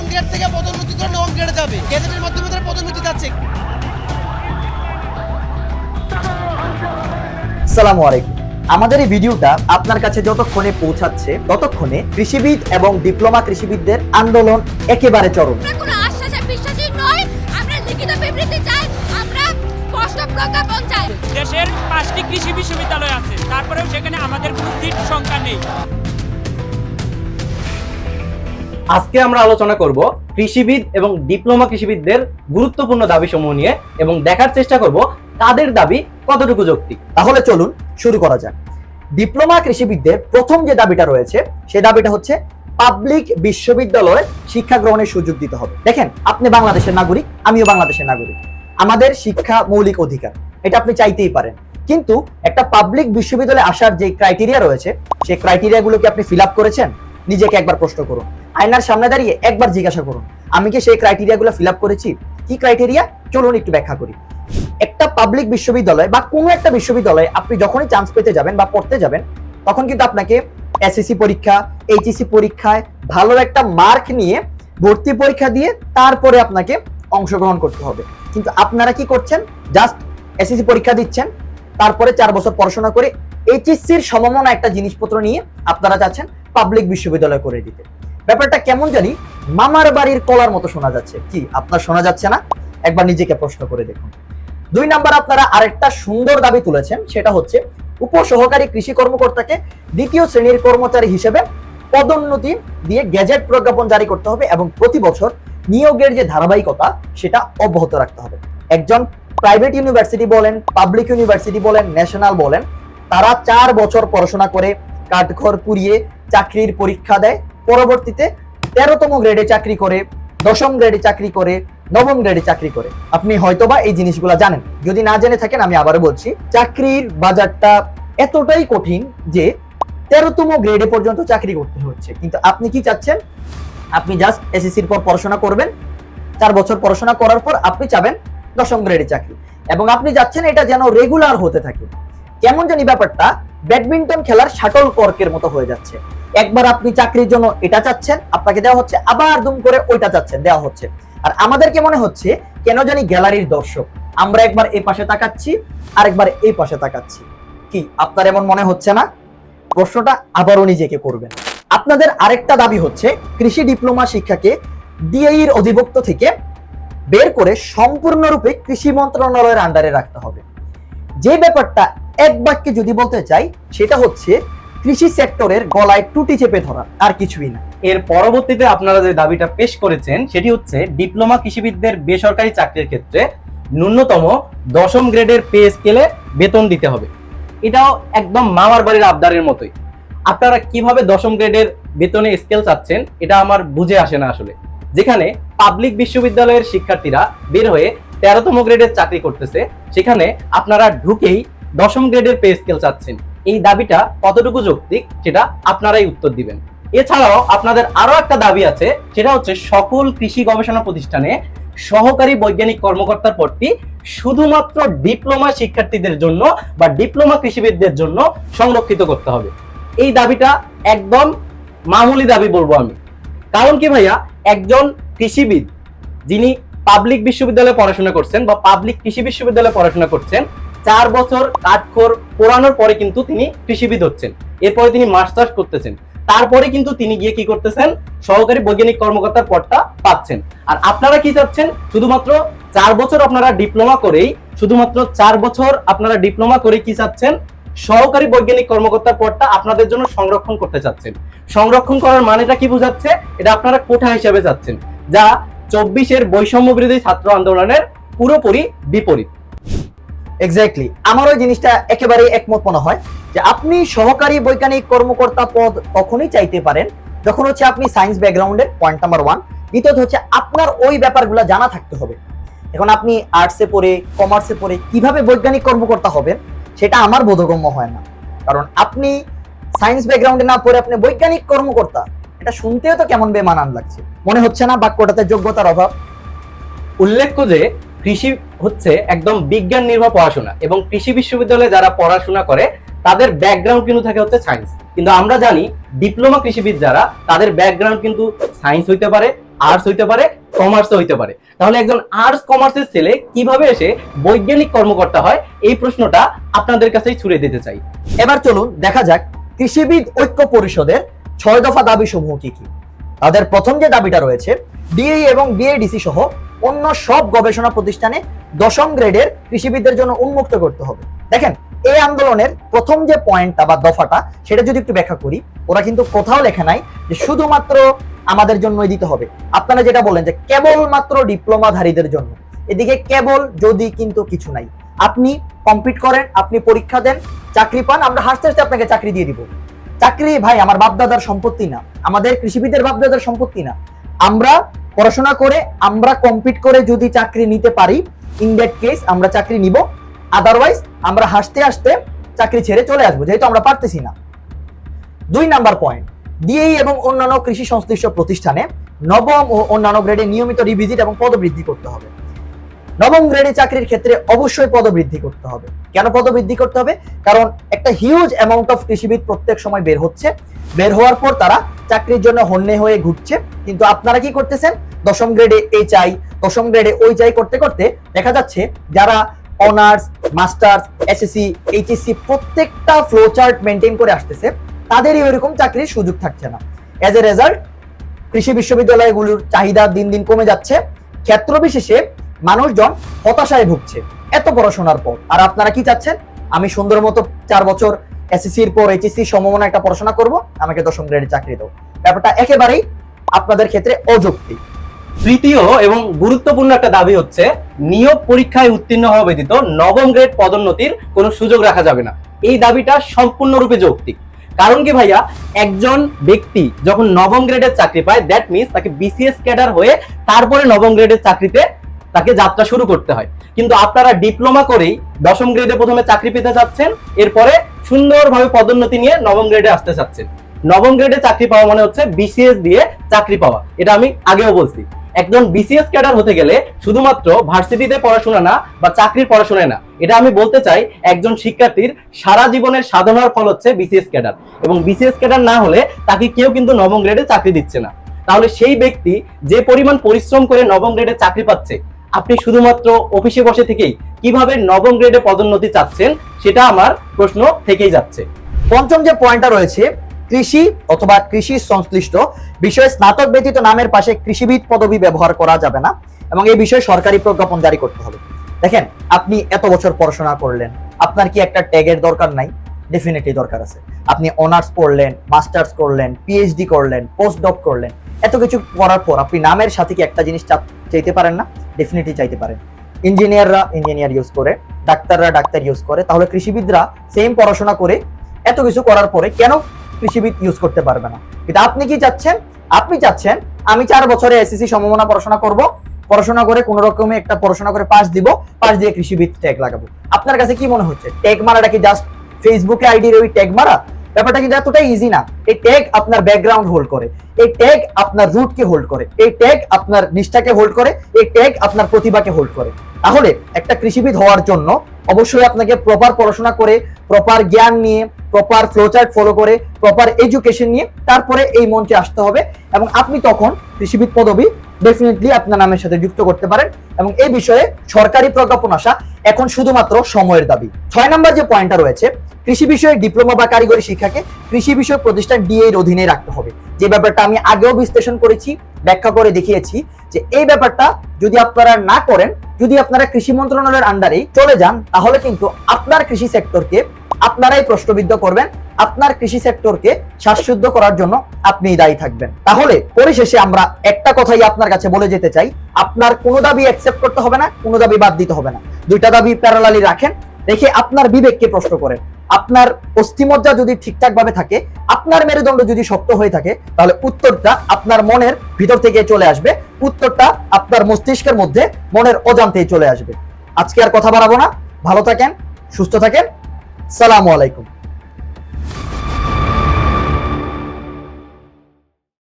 দশম গ্রেড থেকে পদোন্নতি করে নবম গ্রেডে যাবে। গেজেটের মাধ্যমে তারা পদোন্নতি যাচ্ছে সালামু আলাইকুম। আমাদের এই ভিডিওটা আপনার কাছে যতক্ষণে পৌঁছাচ্ছে ততক্ষণে কৃষিবিদ এবং ডিপ্লোমা কৃষিবিদদের আন্দোলন একেবারে চরম। আমরা কোনো আশ্বাসে বিশ্বাসী নয় আমরা লিখিত বিবৃতি চাই আমরা স্পষ্ট প্রজ্ঞাপন চাই। দেশের পাঁচটি কৃষি বিশ্ববিদ্যালয় আছে তারপরেও সেখানে আমাদের কোনো সিট সংখ্যা নেই। আজকে আমরা আলোচনা করব কৃষিবিদ এবং ডিপ্লোমা কৃষিবিদদের গুরুত্বপূর্ণ দাবি সমূহ নিয়ে এবং দেখার চেষ্টা করব তাদের দাবি কতটুকু যৌক্তিক। তাহলে চলুন শুরু করা যাক। ডিপ্লোমা কৃষিবিদদের প্রথম যে দাবিটা রয়েছে সেই দাবিটা হচ্ছে পাবলিক বিশ্ববিদ্যালয়ে শিক্ষা গ্রহণের সুযোগ দিতে হবে। দেখেন, আপনি বাংলাদেশের নাগরিক, আমিও বাংলাদেশের নাগরিক। আমাদের শিক্ষা মৌলিক অধিকার, এটা আপনি চাইতেই পারেন। কিন্তু একটা পাবলিক বিশ্ববিদ্যালয়ে আসার যে ক্রাইটেরিয়া রয়েছে, সেই ক্রাইটেরিয়াগুলো কি আপনি ফিল আপ করেছেন? নিজেকে একবার প্রশ্ন করুন। আয়নার সামনে দাঁড়িয়ে একবার জিজ্ঞাসা করুন, আমি কি সেই ক্রাইটেরিয়াগুলো ফিল আপ করেছি? কি ক্রাইটেরিয়া চলুন একটু ব্যাখ্যা করি। একটা পাবলিক বিশ্ববিদ্যালয় বা কোনো একটা বিশ্ববিদ্যালয়ে আপনি যখনই চান্স পেতে যাবেন বা পড়তে যাবেন, তখন কিন্তু আপনাকে এসএসসি পরীক্ষা এইচএসসি পরীক্ষায় ভালো একটা মার্ক নিয়ে ভর্তি পরীক্ষা দিয়ে তারপরে আপনাকে অংশগ্রহণ করতে হবে। কিন্তু আপনারা কি করছেন? জাস্ট এসএসসি পরীক্ষা দিচ্ছেন, তারপরে চার বছর পড়াশোনা করে এইচএসসির সমমনা একটা জিনিসপত্র নিয়ে আপনারা যাচ্ছেন পাবলিক বিশ্ববিদ্যালয় করে দিতে। ব্যাপারটা কেমন জানি মামার বাড়ির কলার মতো শোনা যাচ্ছে। কি, আপনার শোনা যাচ্ছে না? একবার নিজেকে প্রশ্ন করে দেখুন। দুই নাম্বার আপনারা আরেকটা সুন্দর দাবি তুলেছেন, সেটা হচ্ছে উপসহকারী কৃষি কর্মকর্তাকে দ্বিতীয় শ্রেণির কর্মচারী হিসেবে পদোন্নতি দিয়ে গ্যাজেট প্রজ্ঞাপন জারি করতে হবে এবং প্রতি বছর নিয়োগের যে ধারাবাহিকতা, সেটা অব্যাহত রাখতে হবে। একজন প্রাইভেট ইউনিভার্সিটি বলেন, পাবলিক ইউনিভার্সিটি বলেন, ন্যাশনাল বলেন তারা চার বছর পড়াশোনা করে কাঠঘর পুড়িয়ে চাকরির পরীক্ষা দেয়। পরবর্তীতে তেরোতম গ্রেডে চাকরি করে, দশম গ্রেডে চাকরি করে, নবম গ্রেডে চাকরি করে। আপনি হয়তোবা এই জিনিসগুলো জানেন। যদি না জেনে থাকেন, আমি আবারও বলছি, চাকরির বাজারটা এতটাই কঠিন যে তেরোতম গ্রেডে পর্যন্ত চাকরি করতে হচ্ছে। কিন্তু আপনি কি চাচ্ছেন? আপনি জাস্ট এসএসসির পর পড়াশোনা করবেন। চার বছর পড়াশোনা করার পর আপনি চাবেন দশম গ্রেডে চাকরি। এবং আপনি যাচ্ছেন এটা যেন রেগুলার হতে থাকে। কেমন জানি ব্যাপারটা, ব্যাডমিন্টন খেলার শাটল কর্কের মতো হয়ে যাচ্ছে। একবার আপনি চাকরির জন্য এটা চাচ্ছেন, আপনাকে দেওয়া হচ্ছে, আবার দুম করে ওইটা চাচ্ছেন দেওয়া হচ্ছে। আর আমাদেরকে মনে হচ্ছে কেন জানি গ্যালারির দর্শক। আমরা একবার এই পাশে তাকাচ্ছি, আরেকবার এই পাশে তাকাচ্ছি। কি, আপনার এমন মনে হচ্ছে না? প্রশ্নটা আবারও নিজেকে করবেন। আপনাদের আরেকটা দাবি হচ্ছে, কৃষি ডিপ্লোমা শিক্ষাকে ডিআইর অধিভুক্ত থেকে বের করে সম্পূর্ণরূপে কৃষি মন্ত্রণালয়ের আন্ডারে রাখতে হবে। যে ব্যাপারটা এক বাক্যে যদি বলতে চাই, সেটা হচ্ছে কৃষি সেক্টরের গলায় টুটি চেপে ধরা, আর কিছুই না। এর পরবর্তীতে আপনারা যে দাবিটা পেশ করেছেন, সেটি হচ্ছে ডিপ্লোমা কৃষিবিদদের বেসরকারি চাকরির ক্ষেত্রে ন্যূনতম দশম গ্রেডের পে স্কেলে বেতন দিতে হবে। এটাও একদম মামার বাড়ির আবদারের মতোই। আপনারা কীভাবে দশম গ্রেডের বেতনে স্কেল চাচ্ছেন, এটা আমার বুঝে আসে না আসলে। যেখানে পাবলিক বিশ্ববিদ্যালয়ের শিক্ষার্থীরা বের হয়ে তেরোতম গ্রেডের চাকরি করতেছে। সেখানে আপনারা ঢুকেই দশম গ্রেডের পে স্কেল চাচ্ছেন। এই দাবিটা কতটুকু যৌক্তিক সেটা আপনারাই উত্তর দিবেন। এছাড়াও আপনাদের আরও একটা দাবি আছে, সেটা হচ্ছে সকল কৃষি গবেষণা প্রতিষ্ঠানে সহকারী বৈজ্ঞানিক কর্মকর্তার পদটি শুধুমাত্র ডিপ্লোমা শিক্ষার্থীদের জন্য বা ডিপ্লোমা কৃষিবিদদের জন্য সংরক্ষিত করতে হবে। এই দাবিটা একদম মামুলি দাবি বলব আমি। কারণ কি ভাইয়া, একজন কৃষিবিদ যিনি পাবলিক বিশ্ববিদ্যালয়ে পড়াশোনা করছেন বা পাবলিক কৃষি বিশ্ববিদ্যালয়ে পড়াশোনা করছেন, চার বছর কাঠখোর পোড়ানোর পরে কিন্তু তিনি কৃষিবিদ হচ্ছেন। এরপরে তিনি মাস্টার্স করতেছেন। তারপরে কিন্তু তিনি গিয়ে কি করতেছেন? সহকারী বৈজ্ঞানিক কর্মকর্তার পদটা পাচ্ছেন। আর আপনারা কি চাচ্ছেন? শুধুমাত্র চার বছর আপনারা ডিপ্লোমা করেই, শুধুমাত্র চার বছর আপনারা ডিপ্লোমা করে কি চাচ্ছেন? সহকারী বৈজ্ঞানিক কর্মকর্তার পদটা আপনাদের জন্য সংরক্ষণ করতে চাচ্ছেন। সংরক্ষণ করার মানেটা কি বোঝাচ্ছে? এটা আপনারা কোঠা হিসেবে চাচ্ছেন। যা চব্বিশের বৈষম্য বিরোধী ছাত্র আন্দোলনের পুরোপুরি বিপরীত। এক্স্যাক্টলি আমার ওই জিনিসটা একেবারে একমত মনে হয় যে আপনি সহকারী বৈজ্ঞানিক কর্মকর্তা পদ তখনই চাইতে পারেন, যখন হচ্ছে আপনি সায়েন্স ব্যাকগ্রাউন্ডের পয়েন্ট নাম্বার ওয়ান দ্বিতীয়ত হচ্ছে আপনার ওই ব্যাপারগুলো জানা থাকতে হবে। এখন আপনি আর্টসে পড়ে কমার্সে পড়ে কীভাবে বৈজ্ঞানিক কর্মকর্তা হবেন, সেটা আমার বোধগম্য হয় না। কারণ আপনি সায়েন্স ব্যাকগ্রাউন্ডে না পড়ে আপনি বৈজ্ঞানিক কর্মকর্তা, এটা শুনতেও তো কেমন বেমানান লাগছে। মনে হচ্ছে না বাক্যটাতে যোগ্যতার অভাব। উল্লেখ্য যে কৃষি হচ্ছে একদম বিজ্ঞান নির্ভর পড়াশোনা এবং কৃষি বিশ্ববিদ্যালয়ে যারা পড়াশোনা করে তাদের ব্যাকগ্রাউন্ড কিন্তু থাকে হচ্ছে সায়েন্স কিন্তু আমরা জানি ডিপ্লোমা কৃষিবিদ যারা তাদের ব্যাকগ্রাউন্ড কিন্তু সায়েন্স হইতে পারে আর্টস হইতে পারে কমার্সও হইতে পারে। তাহলে একজন আর্টস কমার্সের ছেলে কীভাবে এসে বৈজ্ঞানিক কর্মকর্তা হয়? এই প্রশ্নটা আপনাদের কাছেই ছুড়ে দিতে চাই। এবার চলুন দেখা যাক কৃষিবিদ ঐক্য পরিষদের ছয় দফা দাবি সমূহ কি কি? তাদের প্রথম যে দাবিটা রয়েছে ডিএই এবং বিএডিসি সহ অন্য সব গবেষণা প্রতিষ্ঠানে দশম গ্রেডের কৃষিবিদদের জন্য উন্মুক্ত করতে হবে। দেখেন, এই আন্দোলনের প্রথম যে পয়েন্টটা বা দফাটা, সেটা যদি একটু ব্যাখ্যা করি, ওরা কিন্তু কোথাও লেখা নাই যে শুধুমাত্র আমাদের জন্যই দিতে হবে। আপনারা যেটা বলেন যে কেবলমাত্র ডিপ্লোমাধারীদের জন্য, এদিকে কেবল যদি কিন্তু কিছু নাই। আপনি কম্পিট করেন, আপনি পরীক্ষা দেন, চাকরি পান, আমরা হাসতে হাসতে আপনাকে চাকরি দিয়ে দিব। চাকরি ভাই আমার বাপদাদার সম্পত্তি না। আমাদের কৃষিবিদের বাপদাদার সম্পত্তি না। আমরা পড়াশোনা করে, আমরা কম্পিট করে যদি চাকরি নিতে পারি ইন দ্যাট কেস আমরা চাকরি নিব। আদারওয়াইজ আমরা হাসতে হাসতে চাকরি ছেড়ে চলে আসব, যেহেতু আমরা পারতেছি না। দুই নাম্বার পয়েন্ট ডিএই এবং অন্যান্য কৃষি সংশ্লিষ্ট প্রতিষ্ঠানে নবম ও অন্যান্য গ্রেডে নিয়মিত রিভিজিট এবং পদবৃদ্ধি করতে হবে। নবম গ্রেডে চাকরির ক্ষেত্রে অবশ্যই পদবৃদ্ধি করতে হবে। কেন পদবৃদ্ধি করতে হবে? কারণ একটা হিউজ অ্যামাউন্ট অফ কৃষিবিদ প্রত্যেক সময় বের হচ্ছে। বের হওয়ার পর তারা চাকরির জন্য হন্যে হয়ে ঘুরছে। কিন্তু আপনারা কি করতেছেন? দশম গ্রেডে এই চাই দশম গ্রেডে ওই চাই করতে করতে দেখা যাচ্ছে যারা অনার্স, মাস্টার্স এসএসসি এইচএসসি প্রত্যেকটা ফ্লো চার্ট মেনটেন করে আসতেছে, তাদেরই ওইরকম চাকরির সুযোগ থাকছে না। অ্যাজ এ রেজাল্ট কৃষি বিশ্ববিদ্যালয়গুলোর চাহিদা দিন দিন কমে যাচ্ছে। ক্ষেত্র বিশেষে মানুষজন হতাশায় ভুগছে। এত পড়াশোনার পর। আর আপনারা কি চাচ্ছেন? আমি সুন্দর মতো চার বছর এসএসসির পর এইচএসসি সমমনা একটা পড়াশোনা করব, আমাকে দশম গ্রেডে চাকরি দাও ব্যাপারটা একেবারেই আপনাদের ক্ষেত্রে অযৌক্তিক। তৃতীয় এবং গুরুত্বপূর্ণ একটা দাবি হচ্ছে, নিয়োগ পরীক্ষায় উত্তীর্ণ হওয়া ব্যতীত নবম গ্রেড পদোন্নতির কোনো সুযোগ রাখা যাবে না। এই দাবিটা সম্পূর্ণরূপে যৌক্তিক। কারণ কি ভাইয়া? একজন ব্যক্তি যখন নবম গ্রেডের চাকরি পায় দ্যাট মিনস তাকে বিসিএস ক্যাডার হয়ে তারপরে নবম গ্রেডের চাকরিতে তাকে যাত্রা শুরু করতে হয়। কিন্তু আপনারা ডিপ্লোমা করেই দশম গ্রেডে প্রথমে চাকরি পেতে চাচ্ছেন, এরপরে সুন্দরভাবে পদোন্নতি নিয়ে নবম গ্রেডে আসতে চাচ্ছেন। নবম গ্রেডে চাকরি পাওয়া মানে হচ্ছে বিসিএস দিয়ে চাকরি পাওয়া। এটা আমি আগেও বলছি। একজন বিসিএস ক্যাডার হতে গেলে শুধুমাত্র ভার্সিটিতে পড়াশোনা না বা চাকরির পড়াশোনায় না, এটা আমি বলতে চাই একজন শিক্ষার্থীর সারা জীবনের সাধনার ফল হচ্ছে বিসিএস ক্যাডার। এবং বিসিএস ক্যাডার না হলে তাকে কেউ কিন্তু নবম গ্রেডে চাকরি দিচ্ছে না। তাহলে সেই ব্যক্তি যে পরিমাণ পরিশ্রম করে নবম গ্রেডে চাকরি পাচ্ছে আপনি শুধুমাত্র অফিসে বসে থেকেই কীভাবে নবম গ্রেডে পদোন্নতি চাচ্ছেন সেটা আমার প্রশ্ন থেকেই যাচ্ছে। পঞ্চম যে পয়েন্টটা রয়েছে, কৃষি অথবা কৃষি সংশ্লিষ্ট বিষয়ে স্নাতক ব্যতীত নামের পাশে কৃষিবিদ পদবি ব্যবহার করা যাবে না এবং এই বিষয়ে সরকারি প্রজ্ঞাপন জারি করতে হবে। দেখেন, আপনি এত বছর পড়াশোনা করলেন, আপনার কি একটা ট্যাগের দরকার নাই? ডেফিনেটলি দরকার আছে। আপনি অনার্স পড়লেন মাস্টার্স করলেন পিএইচডি করলেন পোস্ট ডক করলেন, এত কিছু করার পর আপনি নামের সাথে কি একটা জিনিস চাইতে পারেন না? ডেফিনেটলি চাইতে পারেন ইঞ্জিনিয়াররা ইঞ্জিনিয়ার ইউজ করে, ডাক্তাররা ডাক্তার ইউজ করে, তাহলে কৃষিবিদরা সেম পড়াশোনা করে এত কিছু করার পরে কেন কৃষিবিদ ইউজ করতে পারবে না? কিন্তু আপনি কি চাচ্ছেন? আপনি চাচ্ছেন, আমি চার বছরে এসএসসি সমমনা পড়াশোনা করব, পড়াশোনা করে কোন রকমে একটা পড়াশোনা করে পাস দিব পাস দিয়ে কৃষিবিদ ট্যাগ লাগাবো। আপনার কাছে কি মনে হচ্ছে? ট্যাগ মারাটা কি জাস্ট ফেসবুকে আইডির ওই ট্যাগ মারা? ব্যাপারটা কিন্তু এতটাই ইজি না। এই ট্যাগ আপনার ব্যাকগ্রাউন্ড হোল্ড করে, এই ট্যাগ আপনার রুটকে হোল্ড করে, এই ট্যাগ আপনার নিষ্ঠাকে হোল্ড করে, এই ট্যাগ আপনার প্রতিভাকে হোল্ড করে। তাহলে একটা কৃষিবিদ হওয়ার জন্য অবশ্যই আপনাকে প্রপার পড়াশোনা করে প্রপার জ্ঞান নিয়ে প্রপার ফ্লোচার্ট ফলো করে প্রপার এডুকেশন নিয়ে তারপরে এই মঞ্চে আসতে হবে এবং আপনি তখন কৃষিবিদ পদবি ডেফিনেটলি আপনার নামের সাথে যুক্ত করতে পারেন এবং এই বিষয়ে সরকারি প্রজ্ঞাপন আসা এখন শুধুমাত্র সময়ের দাবি। ছয় নম্বর যে পয়েন্টটা রয়েছে, কৃষি বিষয়ে ডিপ্লোমা বা কারিগরি শিক্ষাকে কৃষি বিষয়ক প্রতিষ্ঠান ডিএ এর অধীনে রাখতে হবে। যে ব্যাপারটা আমি আগেও বিশ্লেষণ করেছি, ব্যাখ্যা করে দেখিয়েছি যে এই ব্যাপারটা যদি আপনারা না করেন, যদি আপনারা কৃষি মন্ত্রণালয়ের আন্ডারেই চলে যান, তাহলে কিন্তু আপনার কৃষি সেক্টরকে আপনারাই প্রশ্নবিদ্ধ করবেন, আপনার কৃষি সেক্টরকে শ্বাসশুদ্ধ করার জন্য আপনি দায়ী থাকবেন। তাহলে পরিশেষে আমরা একটা কথাই আপনার কাছে বলে যেতে চাই। আপনার কোনো দাবি অ্যাকসেপ্ট করতে হবে না, কোনো দাবি বাদ দিতে হবে না। দুইটা দাবি প্যারালালি রাখেন। দেখে আপনার বিবেককে প্রশ্ন করেন। আপনার অস্থিমজ্জা যদি ঠিকঠাক ভাবে থাকে, আপনার মেরুদণ্ড যদি শক্ত হয়ে থাকে, তাহলে উত্তরটা আপনার মনের ভিতর থেকে চলে আসবে। উত্তরটা আপনার মস্তিষ্কের মধ্যে মনের অজান্তেই চলে আসবে। আজকে আর কথা বাড়াবো না। ভালো থাকেন, সুস্থ থাকেন। সালামু আলাইকুম।